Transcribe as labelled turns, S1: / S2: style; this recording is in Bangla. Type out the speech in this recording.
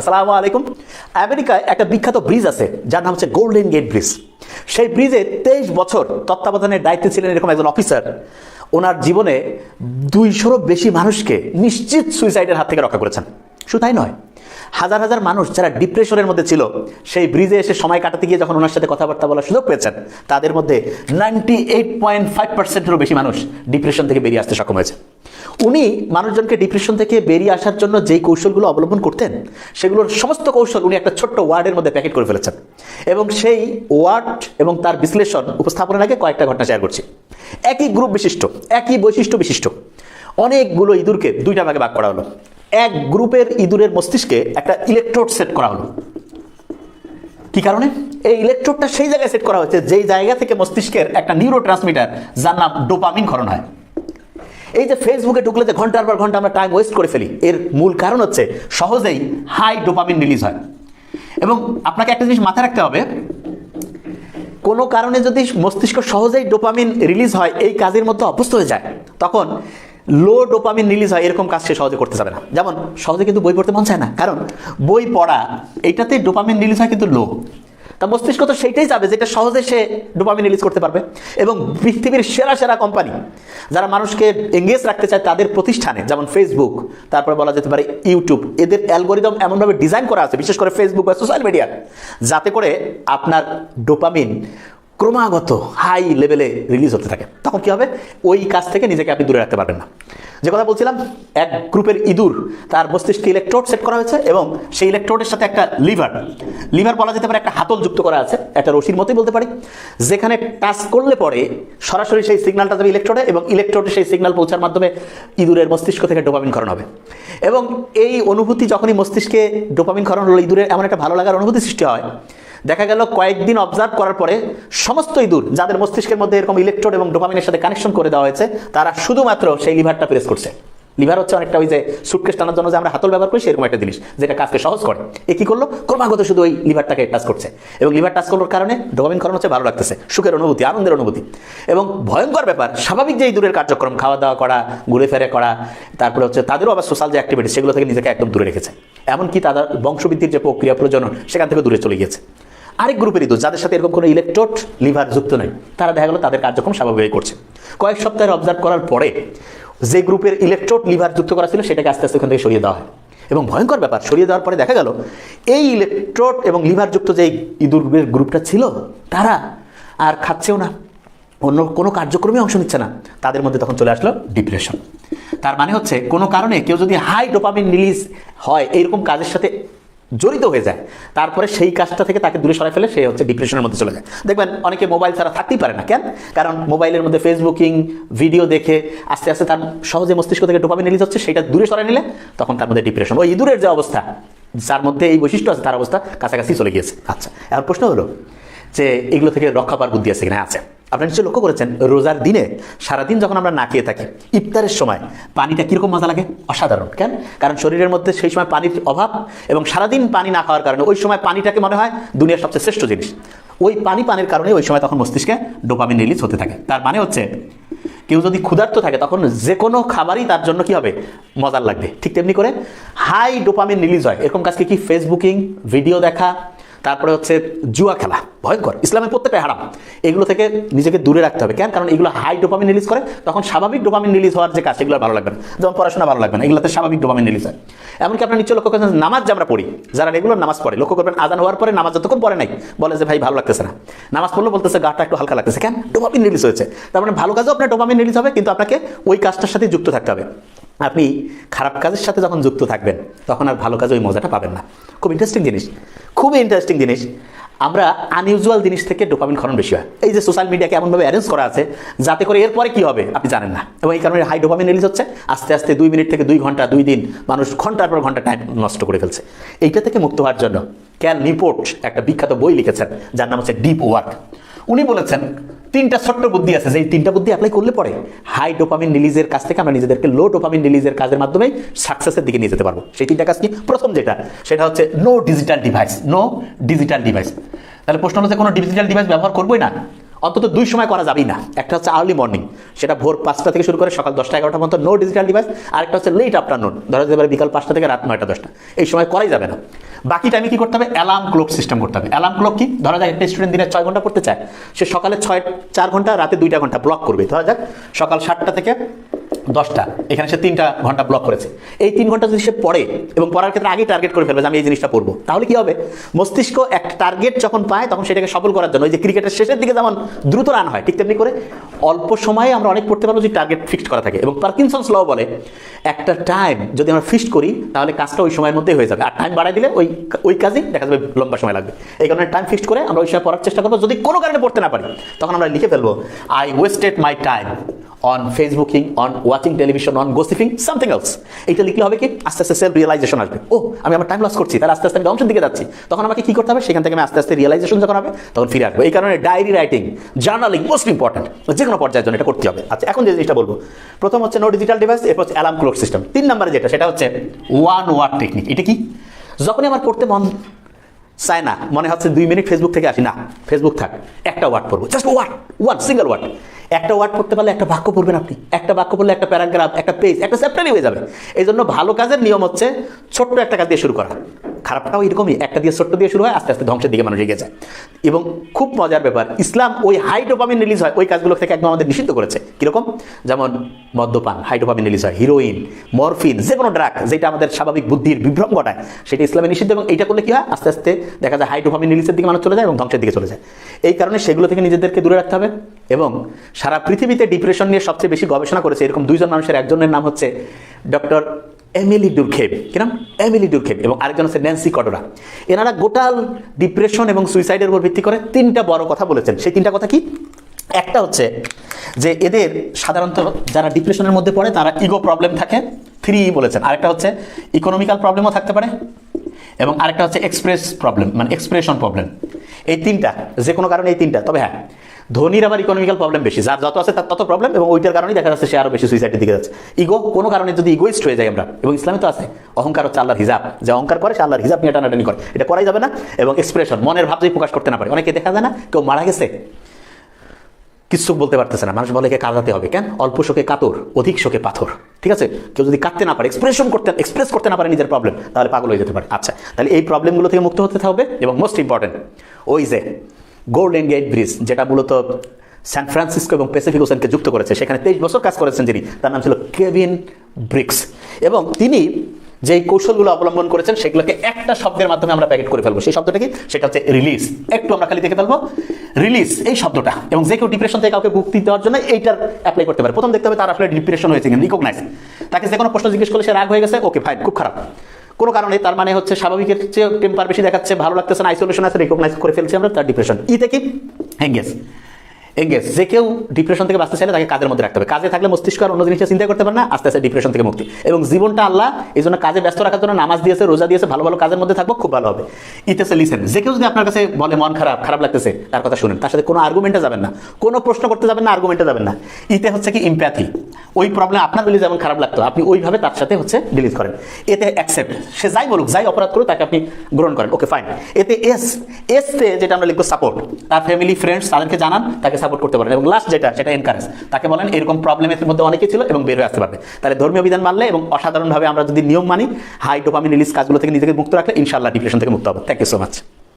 S1: আসসালামু আলাইকুম। আমেরিকায় একটা বিখ্যাত ব্রিজ আছে, যার নাম হচ্ছে গোল্ডেন গেট ব্রিজ সেই ব্রিজে তেইশ বছর তত্ত্বাবধানের দায়িত্বে ছিলেন এরকম একজন অফিসার। ওনার জীবনে দুইশোরও বেশি মানুষকে নিশ্চিত সুইসাইডের হাত থেকে রক্ষা করেছেন। শুধু তাই নয়, হাজার হাজার মানুষ যারা ডিপ্রেশনের মধ্যে ছিল, সেই ব্রিজে এসে সময় কাটাতে গিয়ে যখন ওনার সাথে কথাবার্তা বলার সুযোগ পেয়েছেন, তাদের মধ্যে নাইনটি এইট পয়েন্ট ফাইভ পার্সেন্টেরও বেশি মানুষ ডিপ্রেশন থেকে বেরিয়ে আসতে সক্ষম হয়েছে। উনি মানুষজনকে ডিপ্রেশন থেকে বেরিয়ে আসার জন্য যেই কৌশলগুলো অবলম্বন করতেন, সেগুলোর সমস্ত কৌশল উনি একটা ছোট্ট ওয়ার্ডের মধ্যে প্যাকেট করে ফেলেছেন। এবং সেই ওয়ার্ড এবং তার বিশ্লেষণ উপস্থাপনের আগে কয়েকটা ঘটনা শেয়ার করছি। একই গ্রুপ বিশিষ্ট, একই বৈশিষ্ট্য বিশিষ্ট। অনেকগুলো ইঁদুরকে দুইটা ভাগে ভাগ করা হলো। এক গ্রুপের ইঁদুরের মস্তিষ্কে একটা ইলেকট্রোড সেট করা হলো। কি কারণে? এই ইলেকট্রোডটা সেই জায়গায় সেট করা হয়েছে যেই জায়গা থেকে মস্তিষ্কের একটা নিউরো ট্রান্সমিটার যার নাম ডোপামিন ক্ষরণ হয়। এই যে ফেসবুকে ঢুকলে যে ঘণ্টার পর ঘণ্টা আমরা টাইম ওয়েস্ট করে ফেলি, এর মূল কারণ হচ্ছে সহজেই হাই ডোপামিন রিলিজ হয়। এবং আপনাকে একটা জিনিস মাথায় রাখতে হবে, কোনো কারণে যদি মস্তিষ্ক সহজেই ডোপামিন রিলিজ হয়, এই কাজের মধ্যে অভ্যস্ত হয়ে যায়, তখন লো ডোপামিন রিলিজ হয়, এরকম কাজ সে সহজে করতে যাবে না। যেমন সহজে কিন্তু বই পড়তে মন চায় না, কারণ বই পড়া এইটাতে ডোপামিন রিলিজ হয় কিন্তু লো তা মস্তিষ্ক তো সেইটাই যাবে যেটা সহজে সে ডোপামিন রিলিজ করতে পারবে। এবং পৃথিবীর সেরা সেরা কোম্পানি যারা মানুষকে এঙ্গেজ রাখতে চায় তাদের প্রতিষ্ঠানে, যেমন ফেসবুক তারপরে বলা যেতে পারে ইউটিউব এদের অ্যালগোরিদম এমনভাবে ডিজাইন করা আছে, বিশেষ করে ফেসবুক বা সোশ্যাল মিডিয়া যাতে করে আপনার ডোপামিন ক্রমাগত হাই লেভেলে রিলিজ হতে থাকে। তখন কি হবে? ওই কাজ থেকে নিজেকে আপনি দূরে রাখতে পারবেন না। যে কথা বলছিলাম, এক গ্রুপের ইঁদুর, তার মস্তিষ্কে ইলেকট্রোড সেট করা হয়েছে এবং সেই ইলেকট্রোডের সাথে একটা লিভার লিভার বলা যেতে পারে একটা হাতল যুক্ত করা আছে একটা রশির মতোই বলতে পারি। যেখানে টাচ করলে পরে সরাসরি সেই সিগন্যালটা যাবে ইলেকট্রোডে এবং ইলেকট্রোডে সেই সিগন্যাল পৌঁছার মাধ্যমে ইঁদুরের মস্তিষ্ক থেকে ডোপামিন ক্ষরণ হবে। এবং এই অনুভূতি যখনই মস্তিষ্কে ডোপামিন ক্ষরণ হলো, ইঁদুরের এমন একটা ভালো লাগার অনুভূতি সৃষ্টি হয় দেখা গেল কয়েকদিন অবজার্ভ করার পরে সমস্ত ইঁদুর যাদের মস্তিষ্কের মধ্যে এরকম ইলেকট্রোড এবং ডোপামিনের সাথে কানেকশন করে দেওয়া হয়েছে, তারা শুধুমাত্র সেই লিভারটা প্রেস করছে। লিভার হচ্ছে অনেকটা ওই যে সুটকেস টানার জন্য যে আমরা হাতল ব্যবহার করি, সেরকম একটা জিনিস যেটা কাজকে সহজ করে। এ কি করল? ক্রমাগত শুধু ওই লিভারটাকে টাচ করছে। এবং লিভার টাচ করার কারণে ডোপামিন কারণ হচ্ছে ভালো লাগতেছে, সুখের অনুভূতি, আনন্দের অনুভূতি। এবং ভয়ঙ্কর ব্যাপার, স্বাভাবিক যে দূরের কার্যক্রম খাওয়া দাওয়া করা, ঘুরে ফেরে করা, তারপরে হচ্ছে তাদেরও আবার সোশ্যাল যে অ্যাক্টিভিটি সেগুলো থেকে নিজেকে একদম দূরে রেখেছে। এমনকি তাদের বংশবৃদ্ধির যে প্রক্রিয়া প্রজনন, সেখান থেকে দূরে চলে গিয়েছে। আরেক গ্রুপের ইঁদুর, যাদের সাথে এরকম কোনো ইলেকট্রোড লিভার যুক্ত নেই, তারা দেখা গেলো তাদের কার্যক্রম স্বাভাবিকভাবে করছে। কয়েক সপ্তাহের অবজার্ভ করার পরে, যে গ্রুপের ইলেকট্রোড লিভার যুক্ত করা ছিল, সেটাকে আস্তে আস্তে ওখান থেকে সরিয়ে দেওয়া হয়। এবং ভয়ঙ্কর ব্যাপার, সরিয়ে দেওয়ার পরে দেখা গেল, এই ইলেকট্রোড এবং লিভার যুক্ত যে ইঁদুরের গ্রুপটা ছিল, তারা আর খাচ্ছেও না। অন্য কোনো কার্যক্রমে অংশ নিচ্ছে না। তাদের মধ্যে তখন চলে আসলো ডিপ্রেশন। তার মানে হচ্ছে, কোনো কারণে কেউ যদি হাই ডোপামিন রিলিজ হয়, এইরকম কাজের সাথে জড়িত হয়ে যায়। তারপরে সেই কাজটা থেকে তাকে দূরে সরাই ফেলে সে হচ্ছে ডিপ্রেশনের মধ্যে চলে যায়। দেখবেন, অনেকে মোবাইল ছাড়া থাকতেই পারে না, কেন? কারণ মোবাইলের মধ্যে ফেসবুকিং ভিডিও দেখে, আস্তে আস্তে তার সহজে মস্তিষ্ক থেকে ডোপামিন রিলিজ হচ্ছে, সেটা দূরে সরাই নিলে তখন তার মধ্যে ডিপ্রেশন ওই ইঁদুরের যে অবস্থা, যার মধ্যে এই বৈশিষ্ট্য আছে, তার অবস্থা কাছাকাছি চলে গিয়েছে। আচ্ছা এখন প্রশ্ন হলো যে এগুলো থেকে রক্ষা পাওয়ার বুদ্ধি আছে কিনা? আছে। আপনারা নিশ্চয়ই লক্ষ্য করেছেন, রোজার দিনে সারাদিন যখন আমরা না খেয়ে থাকি, ইফতারের সময় পানিটা কীরকম মজা লাগে? অসাধারণ, কেন? কারণ শরীরের মধ্যে সেই সময় পানির অভাব এবং সারাদিন পানি না খাওয়ার কারণে ওই সময় পানিটাকে মনে হয় দুনিয়ার সবচেয়ে শ্রেষ্ঠ জিনিস। ওই পানি পানির কারণে ওই সময় তখন মস্তিষ্কে ডোপামিন রিলিজ হতে থাকে। তার মানে হচ্ছে, কেউ যদি ক্ষুধার্ত থাকে, তখন যে কোনো খাবারই তার জন্য কি হবে? মজার লাগবে। ঠিক তেমনি করে হাই ডোপামিন রিলিজ হয়। এরকম কাজকে কি ফেসবুকিং ভিডিও দেখা তারপরে হচ্ছে জুয়া খেলা, ভয়ঙ্কর ইসলামের প্রত্যেকটা হারাম। এগুলো থেকে নিজেকে দূরে রাখতে হবে। কেন? কারণ এগুলো হাই ডোপামিন রিলিজ করে, তখন স্বাভাবিক ডোপামিন রিলিজ হওয়ার যে কাজ, সেগুলো ভালো লাগবে না। যেমন পড়াশোনা ভালো লাগবে না, এগুলোতে স্বাভাবিক ডোপামিন রিলিজ হয়। এমনকি আপনার নিশ্চয় লক্ষ্য করেছেন, নামাজ যে আমরা পড়ি, যারা রেগুলার নামাজ পড়ে, লক্ষ্য করবেন আজান হওয়ার পরে নামাজ যতক্ষণ পড়ে নাই, বলে যে, ভাই, ভালো লাগতেছে না। নামাজ পড়লে বলতেছে, গাটা একটু হালকা লাগতেছে। কেন? ডোপামিন রিলিজ হয়েছে। তার মানে ভালো কাজও আপনার ডোপামিন রিলিজ হবে, কিন্তু আপনাকে ওই কাজটার সাথে যুক্ত থাকতে হবে। আপনি খারাপ কাজের সাথে যখন যুক্ত থাকবেন, তখন আর ভালো কাজে ওই মজাটা পাবেন না। খুব ইন্টারেস্টিং জিনিস। খুবই ইন্টারেস্টিং জিনিস। আমরা আনইউজুয়াল জিনিস থেকে ডোপামিন ক্ষরণ বেশি হয়। এই যে সোশ্যাল মিডিয়াকে এমনভাবে অ্যারেঞ্জ করা আছে, যাতে করে এরপরে কি হবে, আপনি জানেন না। এবং এই কারণে হাই ডোপামিন রিলিজ হচ্ছে। আস্তে আস্তে দুই মিনিট থেকে দুই ঘণ্টা, দুই দিন মানুষ ঘণ্টার পর ঘণ্টা টাইম নষ্ট করে ফেলছে। এইটা থেকে মুক্ত হওয়ার জন্য ক্যাল নিপোর্ট একটা বিখ্যাত বই লিখেছেন, যার নাম হচ্ছে ডিপ ওয়ার্ক উনি বলেছেন, তিনটা ছোট্ট বুদ্ধি আছে এই তিনটা বুদ্ধি অ্যাপ্লাই করলে পরে হাই ডোপামিন রিলিজের কাছ থেকে আমরা নিজেদেরকে লো ডোপামিন রিলিজের কাজের মাধ্যমে সাকসেসের দিকে নিয়ে যেতে পারব। সেই তিনটা কাজ কি? প্রথম যেটা, সেটা হচ্ছে no digital device no digital device তাহলে প্রশ্ন যে কোনো ডিজিটাল ডিভাইস ব্যবহার করবোই না? অন্তত দুই সময় করা যাবেই না। একটা হচ্ছে আর্লি মর্নিং সেটা ভোর পাঁচটা থেকে শুরু করে সকাল দশটা এগারোটা পর্যন্ত নো ডিজিটাল ডিভাইস আর একটা হচ্ছে লেট আফটারনুন ধরা যেতে পারে বিকাল পাঁচটা থেকে রাত নয়টা, দশটা। এই সময় করাই যাবে না। বাকি টাইমে কি করতে হবে? অ্যালার্ম ক্লক সিস্টেম করতে হবে। অ্যালার্ম ক্লক কি? ধরা যাক একটা স্টুডেন্ট দিনে ছয় ঘণ্টা পড়তে চায়, সে সকালে ছয়, চার ঘণ্টা, রাতে দুইটা ঘণ্টা ব্লক করবে। ধরা যাক সকাল সাতটা থেকে দশটা। এখানে সে তিনটা ঘণ্টা ব্লক করেছে। এই তিন ঘণ্টা যদি সে পড়ে এবং পড়ার ক্ষেত্রে আগেই টার্গেট করে ফেলবে যে আমি এই জিনিসটা পড়ব, তাহলে কি হবে? মস্তিষ্ক এক টার্গেট যখন পায়, তখন সেটাকে সফল করার জন্য ওই যে ক্রিকেটের শেষের দিকে যেমন দ্রুত রান হয়, ঠিক তেমনি করে অল্প সময়ে আমরা অনেক পড়তে পারব যদি টার্গেট ফিক্সড করা থাকে। এবং পার্কিনসন্স ল বলে, একটা টাইম যদি আমরা ফিক্সড করি, তাহলে কাজটা ওই সময়ের মধ্যেই হয়ে যাবে। আর টাইম বাড়াই দিলে ওই ওই কাজই দেখা যাবে লম্বা সময় লাগবে। এই কারণে টাইম ফিক্সড করে আমরা ওই সময় পড়ার চেষ্টা করব। যদি কোনো কারণে পড়তে না পারি, তখন আমরা লিখে ফেলব I wasted my time on Facebooking on watching television on gossiping something else এইটা লিখলে হবে কি? আস্তে আস্তে সেলফ রিয়েলাইজেশন আসবে। ও আমি আমার টাইম লস করছি, তাহলে আস্তে আস্তে আমি ধ্বংসের দিকে যাচ্ছি। তখন আমাকে কি করতে হবে? সেখান থেকে আমি আস্তে আস্তে রিয়েলাইজেশন যখন হবে, তখন ফিরে আসব। এই কারণে diary writing journaling most important যে কোনো পর্যায়ের জন্য এটা করতে হবে। আচ্ছা এখন যে জিনিসটা বলব। প্রথম হচ্ছে নো ডিজিটাল ডিভাইস এরপর হচ্ছে অ্যালার্ম ক্লোক সিস্টেম তিন নম্বরে যেটা, সেটা হচ্ছে ওয়ান ওয়ার্ড টেকনিক এটা কি? যখনই আমার পড়তে মন চায় না। মনে হচ্ছে দুই মিনিট ফেসবুক থেকে আসি। না ফেসবুক থাক। একটা ওয়ার্ড পড়ব। Just word one single word একটা ওয়ার্ড পড়তে পারলে একটা বাক্য পড়বেন আপনি। একটা বাক্য পড়লে একটা প্যারাগ্রাফ একটা পেজ একটা চ্যাপ্টারই হয়ে যাবে। এই জন্য ভালো কাজের নিয়ম হচ্ছে ছোট্ট একটা কাজ দিয়ে শুরু করা। খারাপটাও এরকমই, একটা দিয়ে ছোট্ট দিয়ে শুরু হয়, আস্তে আস্তে ধ্বংসের দিকে মানুষ এগিয়ে যায়। এবং খুব মজার ব্যাপার, ইসলাম ওই হাইডোপামিন রিলিজ হয়, ওই কাজগুলো থেকে একদম আমাদের নিষিদ্ধ করেছে। কীরকম? যেমন মদ্যপান হাইডোপামিন রিলিজ হয় হিরোইন মরফিন যে কোনো ড্রাগ যেটা আমাদের স্বাভাবিক বুদ্ধির বিভ্রম ঘটায়, সেটা ইসলামে নিষিদ্ধ এবং এইটা করলে কি হয়? আস্তে আস্তে দেখা যায় হাইডোপামিন রিলিজের দিকে মানুষ চলে যায় এবং ধ্বংসের দিকে চলে যায়। এই কারণে সেগুলো থেকে নিজেদেরকে দূরে রাখতে হবে এবং সারা পৃথিবীতে ডিপ্রেশন নিয়ে সবচেয়ে বেশি গবেষণা করেছে এরকম দুইজন মানুষের, একজনের নাম হচ্ছে ডক্টর এমিলি ডুরখেব কিরম এমিলি ডুরখেব এবং আরেকজন হচ্ছে ন্যান্সি কটোরা এনারা গোটাল ডিপ্রেশন এবং সুইসাইডের উপর ভিত্তি করে তিনটা বড় কথা বলেছেন। সেই তিনটা কথা কি? একটা হচ্ছে যে এদের সাধারণত যারা ডিপ্রেশনের মধ্যে পড়ে, তারা ইগো প্রবলেম থাকে, থ্রি বলেছেন। আরেকটা হচ্ছে ইকোনমিক্যাল প্রবলেমও থাকতে পারে এবং আরেকটা হচ্ছে এক্সপ্রেস প্রবলেম মানে এক্সপ্রেশন প্রবলেম। এই তিনটা, যে কোনো কারণে এই তিনটা। তবে হ্যাঁ ধনীর আবার ইকোনমিক্যাল প্রবলেম বেশি। যার যত আছে তার তত প্রবলেম এবং ওইটার কারণেই দেখা যাচ্ছে সে আরও বেশি সুইসাইডের দিকে যাচ্ছে। ইগো কোনো কারণে যদি ইগোইস্ট হয়ে যায় আমরা, এবং ইসলামে তো আছে, অহংকার হচ্ছে আল্লাহর হিজাব। যে অহংকার করে সে আল্লাহর হিজাব নিয়ে টানাটানি করে। এটা করাই যাবে না, এবং এক্সপ্রেশন মনের ভাব যদি প্রকাশ করতে না পারে। অনেকে দেখা যায় না, কেউ মারা গেছে কিছু বলতে পারতেছে না। মানুষ বলে কাঁদাতে হবে। কেন? অল্প শোকে কাতর, অধিক শোকে পাথর। ঠিক আছে? কেউ যদি কাঁদতে না পারে এক্সপ্রেশন করতে এক্সপ্রেস করতে না পারে নিজের প্রবলেম তাহলে পাগল হয়ে যেতে পারে। আচ্ছা তাহলে এই প্রবলেমগুলো থেকে মুক্ত হতে হবে, এবং মোস্ট ইম্পর্টেন্ট ওই যে গোল্ডেন গেট ব্রিজ যেটা মূলত সান ফ্রান্সিসকো এবং প্যাসিফিক ওশানকে যুক্ত করেছে। সেখানে তেইশ বছর কাজ করেছেন যিনি। তার নাম ছিল কেভিন ব্রিক্স এবং তিনি যেই কৌশলগুলো অবলম্বন করেছেন, সেগুলোকে একটা শব্দের মাধ্যমে আমরা প্যাকেট করে ফেলব। সেই শব্দটা কি? সেটা হচ্ছে রিলিজ একটু আমরা খালি দেখে ফেলব। রিলিজ এই শব্দটা। এবং যে কেউ ডিপ্রেশন থেকে কাউকে মুক্তি দেওয়ার জন্য এইটার অ্যাপ্লাই করতে পারে। প্রথম দেখতে হবে তার আসলে ডিপ্রেশন হয়েছে রিকগনাইজ তাকে যে কোনো প্রশ্ন জিজ্ঞেস করলে সে রাগ হয়ে গেছে। ওকে ফাইন খুব খারাপ। কোনো কারণে তার মানে হচ্ছে স্বাভাবিকের চেয়ে টেম্পার বেশি দেখাচ্ছে, ভালো লাগতেছে না আইসোলেশন আছে রিকগনাইজ করে ফেলছি আমরা, তার ডিপ্রেশন ই থেকে এঙ্গেজ এঙ্গেজ যে কেউ ডিপ্রেশন থেকে বাঁচতে চাইলে তাকে কাজের মধ্যে রাখতে হবে। কাজে থাকলে মস্তিষ্ক আর অন্য জিনিসটা চিন্তা করতে পারে না, আস্তে আস্তে ডিপ্রেশন থেকে মুক্তি। এবং জীবনটা আল্লাহ এই জন্য কাজে ব্যস্ত রাখার জন্য নামাজ দিয়েছে, রোজা দিয়েছে, ভালো ভালো কাজের মধ্যে থাকব, খুব ভালো হবে। ইতেছে লিসেন যে কেউ যদি আপনার কাছে বলে, মন খারাপ খারাপ লাগতেছে, তার কথা শুনেন। তার সাথে কোনো আর্গুমেন্টে যাবেন না। কোনো প্রশ্ন করতে যাবেন না আর্গুমেন্টে যাবেন না। ইতে হচ্ছে কি ইম্প্যাথি ওই প্রবলেম আপনার বলে যেমন খারাপ লাগতো, আপনি ওইভাবে তার সাথে হচ্ছে ডিলিট করেন। এতে অ্যাকসেপ্ট সে যাই বলুক, যাই অপরাধ করুক, তাকে আপনি গ্রহণ করেন। ওকে ফাইন এতে এস এসতে যেটা আমরা লিখব সাপোর্ট তার ফ্যামিলি ফ্রেন্ডস তাদেরকে জানান, তাকে সাপোর্ট করতে পারেন। এবং লাস্ট যেটা, সেটা এনকারেজ তাকে বলেন, এরকম প্রবলেমের মধ্যে অনেকেই ছিল এবং বের হয়ে আসতে পারবে। তাহলে ধর্মীয় বিধান মানলে এবং অসাধারণভাবে আমরা যদি নিয়ম মানি হাই ডোপামিন রিলিজ কাজগুলো থেকে নিজেকে মুক্ত রাখলে ইনশাল্লাহ ডিপ্রেশন থেকে মুক্ত হবে। Thank you so much